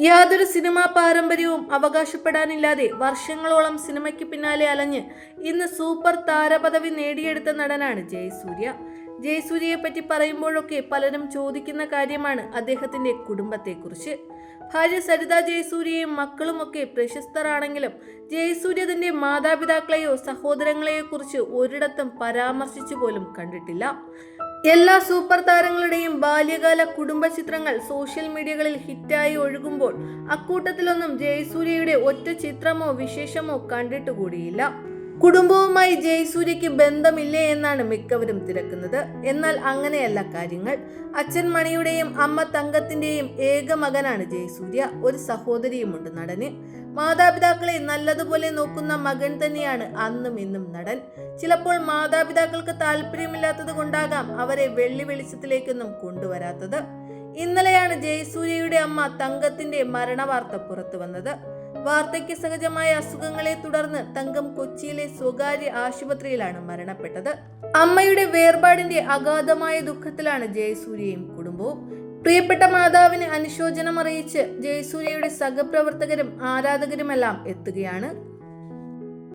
യാതൊരു സിനിമാ പാരമ്പര്യവും അവകാശപ്പെടാനില്ലാതെ വർഷങ്ങളോളം സിനിമയ്ക്ക് പിന്നാലെ അലഞ്ഞ് ഇന്ന് സൂപ്പർ താരപദവി നേടിയെടുത്ത നടനാണ് ജയസൂര്യ. ജയസൂര്യയെ പറ്റി പറയുമ്പോഴൊക്കെ പലരും ചോദിക്കുന്ന കാര്യമാണ് അദ്ദേഹത്തിന്റെ കുടുംബത്തെക്കുറിച്ച്. ഭാര്യ സരിത ജയസൂര്യയും മക്കളുമൊക്കെ പ്രശസ്തരാണെങ്കിലും ജയസൂര്യ തന്റെ മാതാപിതാക്കളെയോ സഹോദരങ്ങളെയോ കുറിച്ച് ഒരിടത്തും പരാമർശിച്ചു പോലും കണ്ടിട്ടില്ല. എല്ലാ സൂപ്പർ താരങ്ങളുടെയും ബാല്യകാല കുടുംബ ചിത്രങ്ങൾ സോഷ്യൽ മീഡിയകളിൽ ഹിറ്റായി ഒഴുകുമ്പോൾ അക്കൂട്ടത്തിലൊന്നും ജയസൂര്യയുടെ ഒറ്റ ചിത്രമോ വിശേഷമോ കണ്ടിട്ടുകൂടിയില്ല. കുടുംബവുമായി ജയസൂര്യയ്ക്ക് ബന്ധമില്ലേ എന്നാണ് മിക്കവരും തിരക്കുന്നത്. എന്നാൽ അങ്ങനെയല്ല കാര്യങ്ങൾ. അച്ഛൻ മണിയുടെയും അമ്മ തങ്കത്തിന്റെയും ഏക മകനാണ് ജയസൂര്യ. ഒരു സഹോദരിയുമുണ്ട് നടന്. മാതാപിതാക്കളെ നല്ലതുപോലെ നോക്കുന്ന മകൻ തന്നെയാണ് അന്നും ഇന്നും നടൻ. ചിലപ്പോൾ മാതാപിതാക്കൾക്ക് താല്പര്യമില്ലാത്തത് കൊണ്ടാകാം അവരെ വെള്ളി വെളിച്ചത്തിലേക്കൊന്നും കൊണ്ടുവരാത്തത്. ഇന്നലെയാണ് ജയസൂര്യയുടെ അമ്മ തങ്കത്തിന്റെ മരണവാർത്ത പുറത്തു വന്നത്. വാർത്തയ്ക്ക് സഹജമായ അസുഖങ്ങളെ തുടർന്ന് തങ്കം കൊച്ചിയിലെ സ്വകാര്യ ആശുപത്രിയിലാണ് മരണപ്പെട്ടത്. അമ്മയുടെ വേർപാടിന്റെ അഗാധമായ ദുഃഖത്തിലാണ് ജയസൂര്യയും കുടുംബവും. പ്രിയപ്പെട്ട മാതാവിന് അനുശോചനം അറിയിച്ച് ജയസൂര്യയുടെ സഹപ്രവർത്തകരും ആരാധകരുമെല്ലാം എത്തുകയാണ്